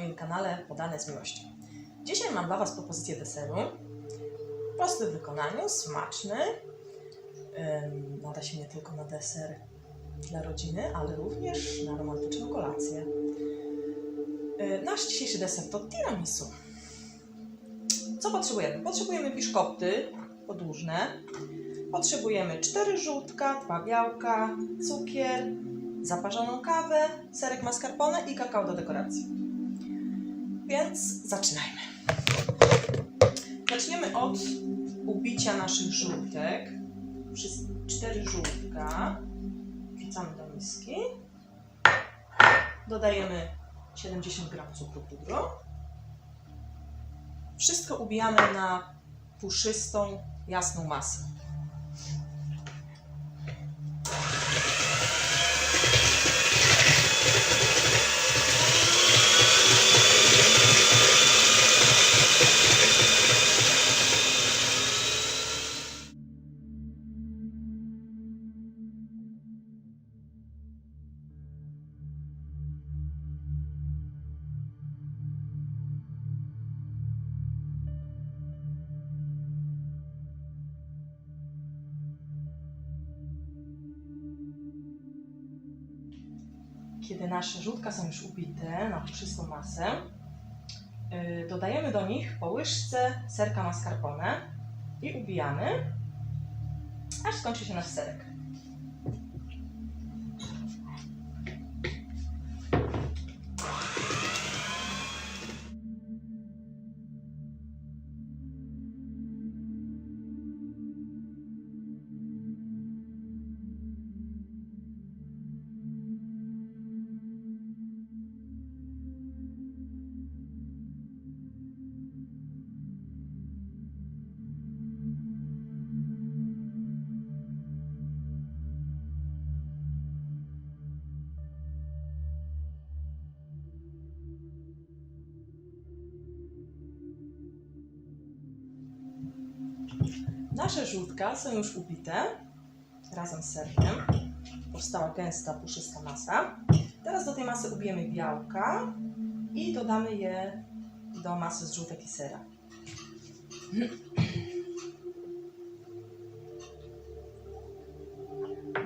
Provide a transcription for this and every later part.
moim kanale Podane z Miłością. Dzisiaj mam dla Was propozycję deseru. Prosty w wykonaniu, smaczny. Nada się nie tylko na deser dla rodziny, ale również na romantyczną kolację. Yy, Nasz dzisiejszy deser to tiramisu. Co potrzebujemy? Potrzebujemy biszkopty podłużne. Potrzebujemy 4 żółtka, 2 białka, cukier, zaparzoną kawę, serek mascarpone i kakao do dekoracji. Więc zaczynajmy. Zaczniemy od ubicia naszych żółtek. Przez 4 żółtka wrzucamy do miski. Dodajemy 70 g cukru pudru. Wszystko ubijamy na puszystą, jasną masę. Kiedy nasze żółtka są już ubite na puszystą masę, yy, dodajemy do nich po łyżce serka mascarpone i ubijamy, aż skończy się nasz serek. Nasze żółtka są już ubite razem z serkiem. Powstała gęsta, puszysta masa. Teraz do tej masy ubijemy białka i dodamy je do masy z żółtek i sera.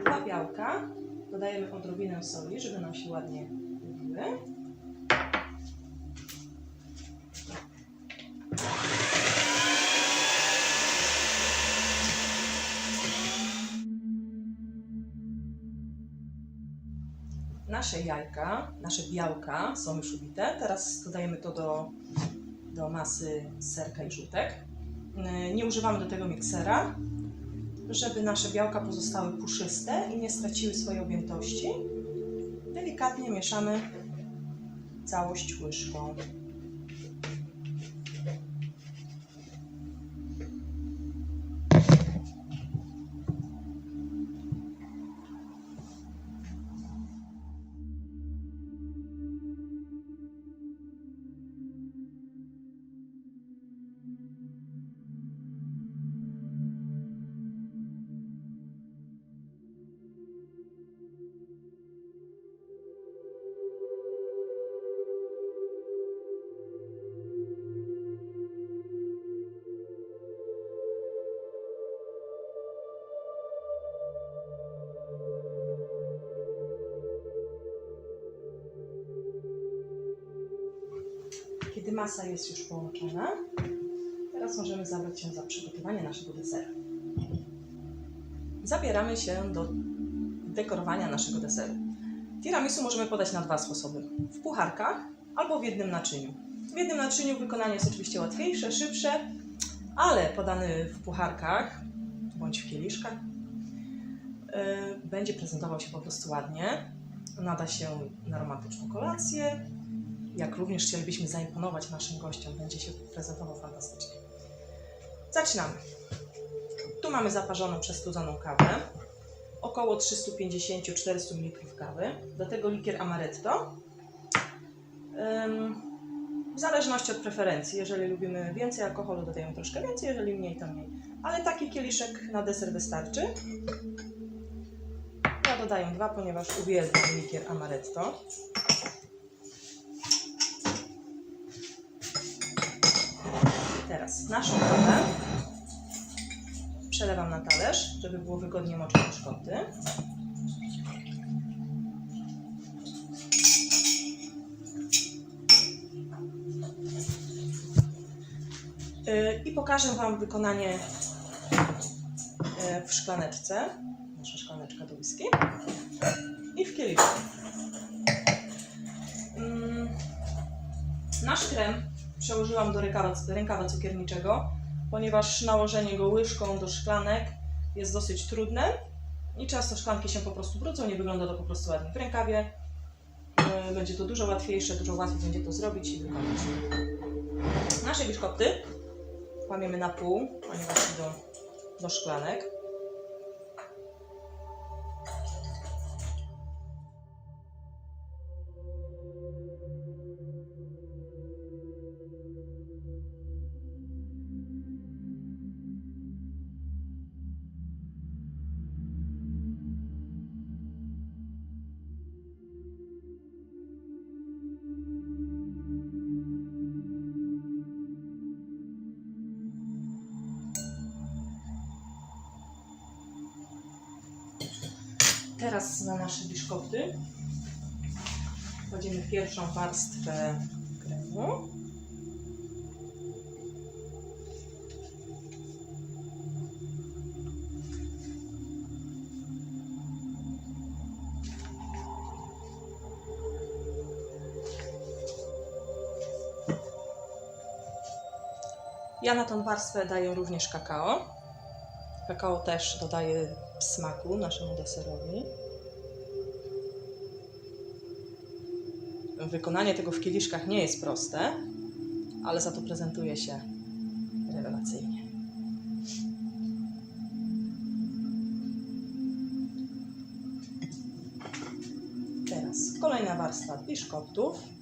Dwa białka. Dodajemy odrobinę soli, żeby nam się ładnie ubiły. Nasze jajka, nasze białka są już ubite. Teraz dodajemy to do, do masy serka i żółtek. Yy, Nie używamy do tego miksera, żeby nasze białka pozostały puszyste i nie straciły swojej objętości. Delikatnie mieszamy całość łyżką. Masa jest już połączona, teraz możemy zabrać się za przygotowanie naszego deseru. Zabieramy się do dekorowania naszego deseru. Tiramisu możemy podać na dwa sposoby. W pucharkach albo w jednym naczyniu. W jednym naczyniu wykonanie jest oczywiście łatwiejsze, szybsze, ale podany w pucharkach bądź w kieliszkach yy, będzie prezentował się po prostu ładnie. Nada się na romantyczną kolację, jak również chcielibyśmy zaimponować naszym gościom, będzie się prezentował fantastycznie. Zaczynamy. Tu mamy zaparzoną, przestudzoną kawę, około 350-400 ml kawy, do tego likier amaretto. W zależności od preferencji, jeżeli lubimy więcej alkoholu, dodajemy troszkę więcej, jeżeli mniej, to mniej. Ale taki kieliszek na deser wystarczy. Ja dodaję dwa, ponieważ uwielbiam likier amaretto. Teraz naszą kawę przelewam na talerz, żeby było wygodnie moczyć szkoty. Yy, I pokażę Wam wykonanie yy, w szklaneczce. Nasza szklaneczka do whisky. I w kieliszku. Mm, Nasz krem przełożyłam do rękawa, rękawa cukierniczego, ponieważ nałożenie go łyżką do szklanek jest dosyć trudne i często szklanki się po prostu brudzą, nie wygląda to po prostu ładnie w rękawie. Yy, Będzie to dużo łatwiejsze, dużo łatwiej będzie to zrobić i wykonać. Nasze biszkopty łamiemy na pół, ponieważ idą do szklanek. Teraz na nasze biszkopty kładziemy pierwszą warstwę kremu. Ja na tą warstwę daję również kakao. Kakao też dodaje smaku naszemu deserowi. Wykonanie tego w kieliszkach nie jest proste, ale za to prezentuje się rewelacyjnie. Teraz kolejna warstwa biszkoptów.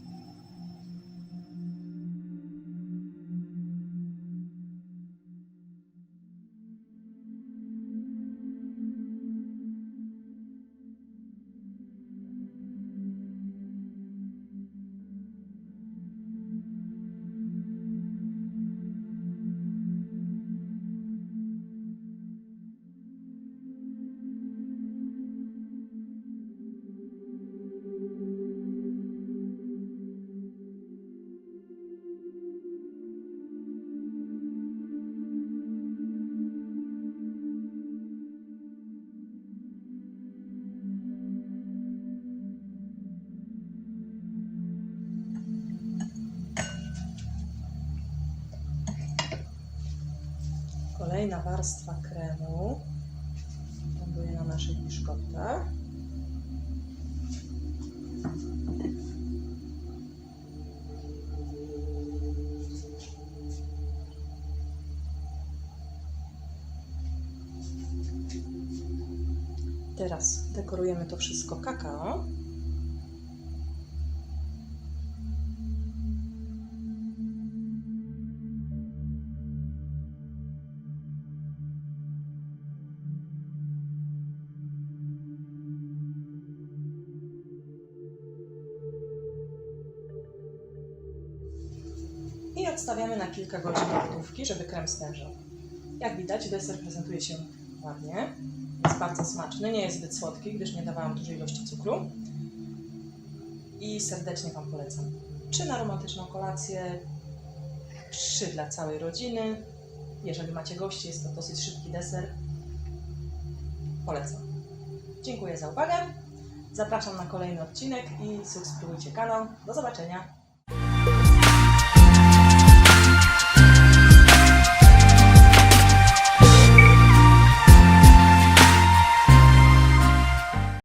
Kolejna warstwa kremu ląduje na naszych biszkoptach. Teraz dekorujemy to wszystko kakao. I odstawiamy na kilka godzin lodówki, żeby krem stężał. Jak widać, deser prezentuje się ładnie. Jest bardzo smaczny, nie jest zbyt słodki, gdyż nie dawałam dużej ilości cukru. I serdecznie Wam polecam. Czy na romantyczną kolację, czy dla całej rodziny. Jeżeli macie gości, jest to dosyć szybki deser. Polecam. Dziękuję za uwagę. Zapraszam na kolejny odcinek i subskrybujcie kanał. Do zobaczenia.